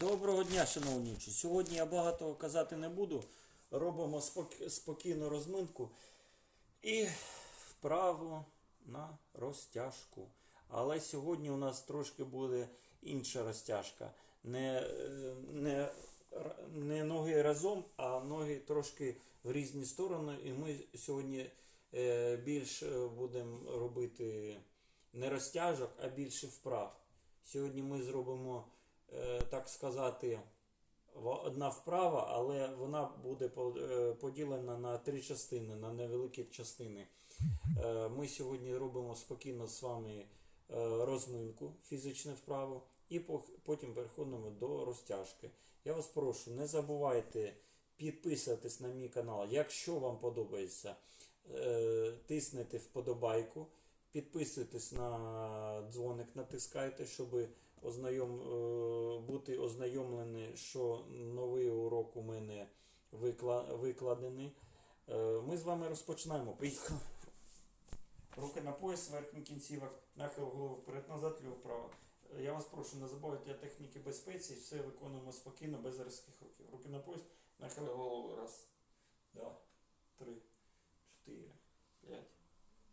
Доброго дня, шановні. Сьогодні я багато казати не буду. Робимо спок- спокійну розминку і вправо на розтяжку. Але сьогодні у нас трошки буде інша розтяжка. Не, е, не, не ноги разом, а ноги трошки в різні сторони. І ми сьогодні е, більш е, будемо робити не розтяжок, а більше вправ. Сьогодні ми зробимо, так сказати, одна вправа, але вона буде е, поділена на три частини, на невеликі частини. Е, Ми сьогодні робимо спокійно з вами е, розминку, фізичну вправу, і потім переходимо до розтяжки. Я вас прошу, не забувайте підписуватись на мій канал. Якщо вам подобається, е, тиснете вподобайку, підписуйтесь на дзвоник, натискайте, щоб ознайом, е, бути ознайомлені, що новий урок у мене викладений. Е, Ми з вами розпочинаємо. Руки на пояс, верхній кінцівок, нахил голови вперед, назад, ліво вправо. Е, Я вас прошу, не забувайте техніки безпеці, все виконуємо спокійно, без різких рухів. Руки на пояс, нахили голову. Раз, два, три, чотири, п'ять,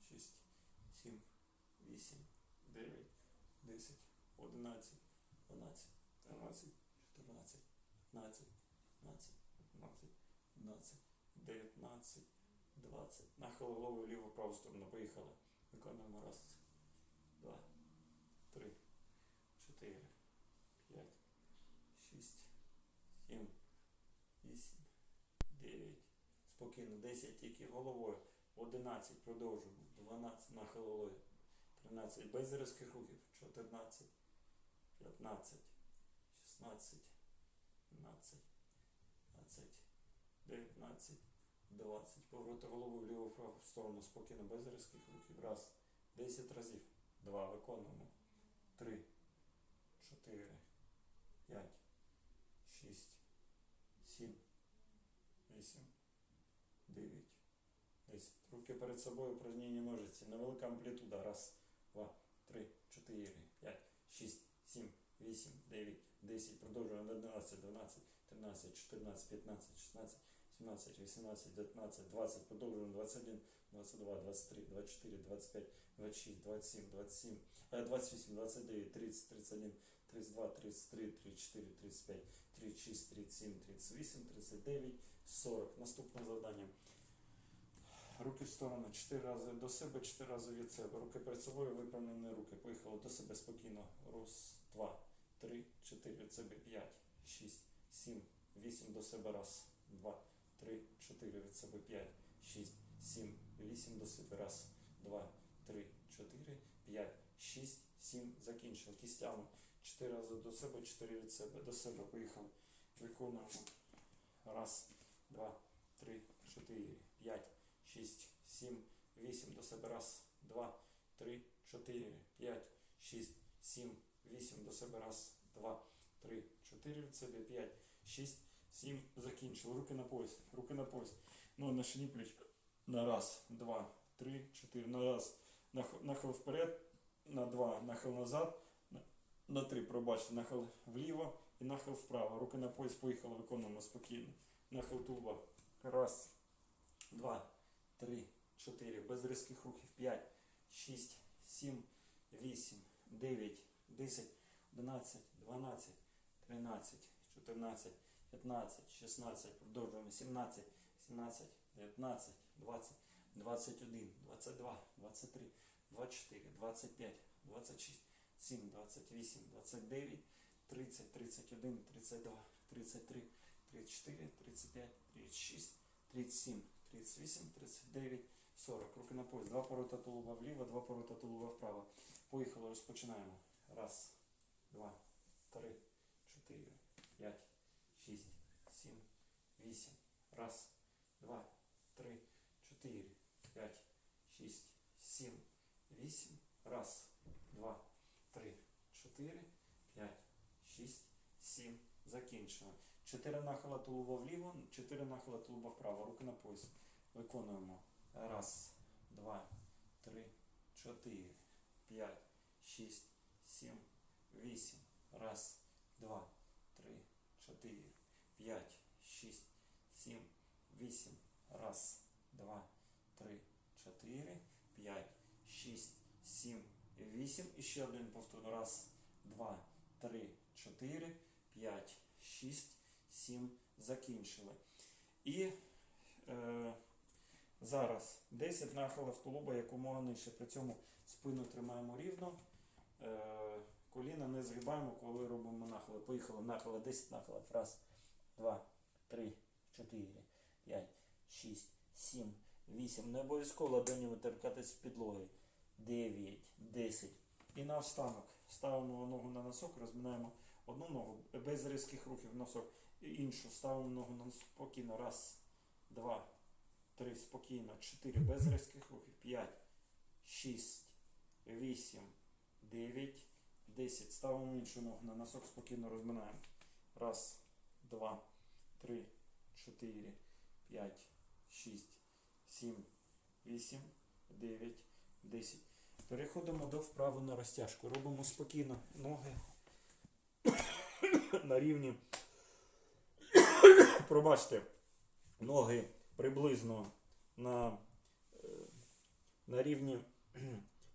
шість, сім, вісім, дев'ять, десять, одинадцять, дванадцять, тринадцять, чотирнадцять, п'ятнадцять, п'ятнадцять, п'ятнадцять, п'ятнадцять, дев'ятнадцять, двадцять. Нахил голови в ліву праву сторону. Поїхали. Виконуємо раз, два, три, чотири, п'ять, шість, сім, вісім, дев'ять. Спокійно. Десять тільки головою. Одинадцять. Продовжуємо. Дванадцять. Нахил голови. Тринадцять. Без різких рухів. Чотирнадцять. П'ятнадцять. Шістнадцять. П'ятнадцять. П'ятнадцять. Дев'ятнадцять. 20. Повороти голови в ліву праву сторону спокійно, без різких рухів. Раз. 10 разів. Два. Виконуємо. Три. Чотири. П'ять. Шість. Сім. Вісім. Дев'ять. Десять. Руки перед собою упражнення ножиці. Невелика амплітуда. Раз, два, три, чотири, п'ять, шість, сім, вісім, дев'ять, десять. Продовжуємо 11, 12, 13, 14, 15, 16, 17, 18, 19, 20, продовжуємо 21, 22, 23, 24, 25, 26, 27, 27, е, 28, 29, 30, 31, 32, 33, 34, 35, 36, 37, 38, 39, 40. Наступне завдання. Руки в сторону, 4 рази до себе, 4 рази від себе. Руки перед собою, виправлені руки. Поїхали до себе спокійно. Раз, два, три, чотири, від себе, п'ять, шість, сім, вісім до себе. Раз, два, три, чотири, від себе, п'ять, шість, сім, вісім до себе. Раз, два, три, чотири, п'ять, шість, сім. Закінчили. Кістями. Чотири рази до себе, чотири від себе. До себе. Поїхали. Виконуємо. Раз, два, три, чотири, п'ять. 6, 7, 8 до себе. Раз, два, три, чотири, п'ять, шість, сім, вісім до себе. Раз, два, три, чотири від себе, п'ять, шість, сім. Закінчили. Руки на пояс. Руки на пояс. Ну, на шині плечка. На раз, два, три, чотири. На раз. Нахил вперед. На два. Нахил назад. На, три, пробачте. Нахил вліво і нахил вправо. Руки на пояс. Поїхали. Виконуємо спокійно. Нахил тулба. Раз, два, три, чотири, без різких рухів, п'ять, шість, сім, вісім, дев'ять, десять, одинадцять, дванадцять, тринадцять, чотирнадцять, п'ятнадцять, шістнадцять, продовжуємо, сімнадцять, сімнадцять, дев'ятнадцять, двадцять, двадцять один, двадцять два, двадцять три, двадцять чотири, двадцять п'ять, двадцять шість, сім, двадцять вісім, двадцять дев'ять, тридцять, тридцять один, тридцять два, тридцять три, тридцять чотири, тридцять п'ять, тридцять шість, 37, 38, 39, 40. Руки на пояс. Два поворота тулуба вліво, два поворота тулуба вправо. Поїхали, розпочинаємо. Раз, два, три, чотири, п'ять, шість, сім, вісім. Раз, два, три, чотири, п'ять, шість, сім, вісім. Раз, два, три, чотири, п'ять, шість, сім. Закінчено. Чотири нахила тулуба вліво, чотири нахила тулуба вправо. Руки на пояс. Виконуємо. Раз, два, три, чотири, п'ять, шість, сім, вісім. Раз, два, три, 4, 5, 6, 7, 8. Раз, два, три, чотири, п'ять, шість, сім, вісім. І ще один повтор. Раз, два, три, чотири, п'ять, шість, сім. Закінчили. І е, зараз 10 нахилів тулуба якомога нижче. При цьому спину тримаємо рівно. Е, коліна не згибаємо, коли робимо нахили. Поїхали. Нахили 10 нахилів. Раз, два, три, чотири, п'ять, шість, сім, вісім. Не обов'язково ладонями торкатись з підлоги. Дев'ять, десять. І на останок ставимо ногу на носок, розминаємо одну ногу без різких рухів носок. Іншу ставимо ногу на носок спокійно. Раз, два, три, спокійно. Чотири. Без різких рухів. П'ять, шість, вісім, дев'ять, десять. Ставимо іншу ногу на носок, спокійно розминаємо. Раз, два, три, чотири, п'ять, шість, сім, вісім, дев'ять, десять. Переходимо до вправи на розтяжку. Робимо спокійно ноги на рівні. Пробачте, ноги приблизно на, е, на рівні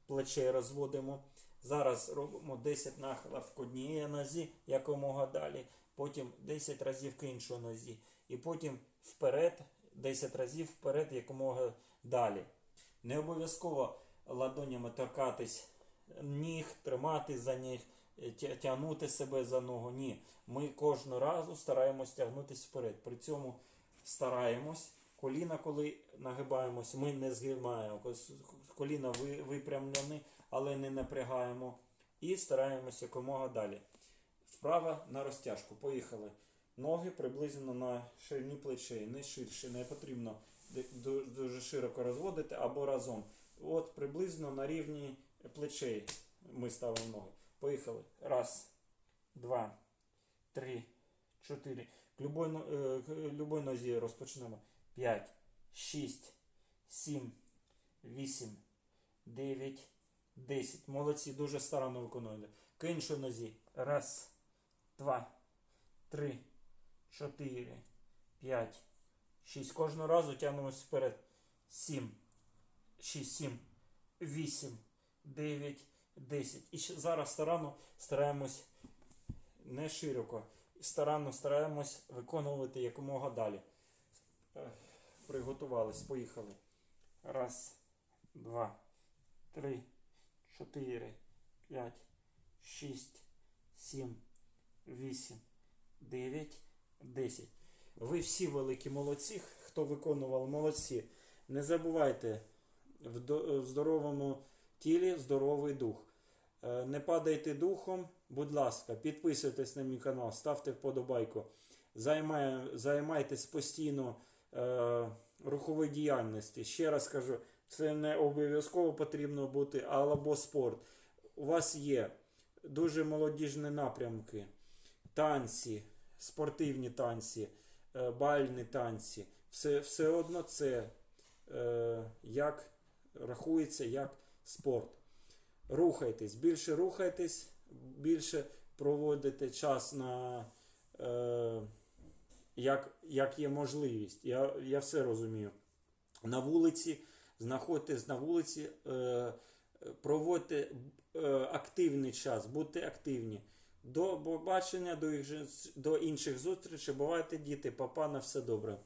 плечей розводимо. Зараз робимо 10 нахилів к одній нозі, якомога далі. Потім 10 разів к іншій нозі. І потім вперед, 10 разів вперед, якомога далі. Не обов'язково ладонями торкатись ніг, тримати за ніг, тягнути себе за ногу. Ні. Ми кожного разу стараємось тягнутися вперед. При цьому стараємось. Коліна, коли нагибаємось, ми не згибаємо. Коліна випрямлені, але не напрягаємо. І стараємось якомога далі. Вправа на розтяжку. Поїхали. Ноги приблизно на ширині плечей, не ширше, не потрібно дуже широко розводити або разом. От приблизно на рівні плечей ми ставимо ноги. Поїхали. Раз, два, три, чотири. К любой, е, к любой нозі розпочнемо. П'ять, шість, сім, вісім, дев'ять, десять. Молодці, дуже старанно виконуєте. К іншій нозі. Раз, два, три, чотири, п'ять, шість. Кожного разу тягнемось вперед. Сім, шість, сім, вісім, дев'ять, десять. І зараз старанно стараємось не широко. Старанно стараємось виконувати якомога далі. Приготувались, поїхали. Раз, два, три, чотири, п'ять, шість, сім, вісім, дев'ять, десять. Ви всі великі молодці, хто виконував молодці. Не забувайте, в здоровому тілі здоровий дух. Е, Не падайте духом, будь ласка, підписуйтесь на мій канал, ставте вподобайку. Займає, займайтесь постійно е, руховою діяльністю. Ще раз кажу, це не обов'язково потрібно бути або спорт. У вас є дуже молодіжні напрямки, танці, спортивні танці, е, бальні танці. Все, все одно це е, як рахується як спорт. Рухайтесь, більше рухайтесь, більше проводите час на е, як, як є можливість. Я, я все розумію. На вулиці, знаходьтесь на вулиці, е, проводьте е, активний час, будьте активні. До побачення, до, їх до інших зустрічей. Бувайте, діти, папа, на все добре.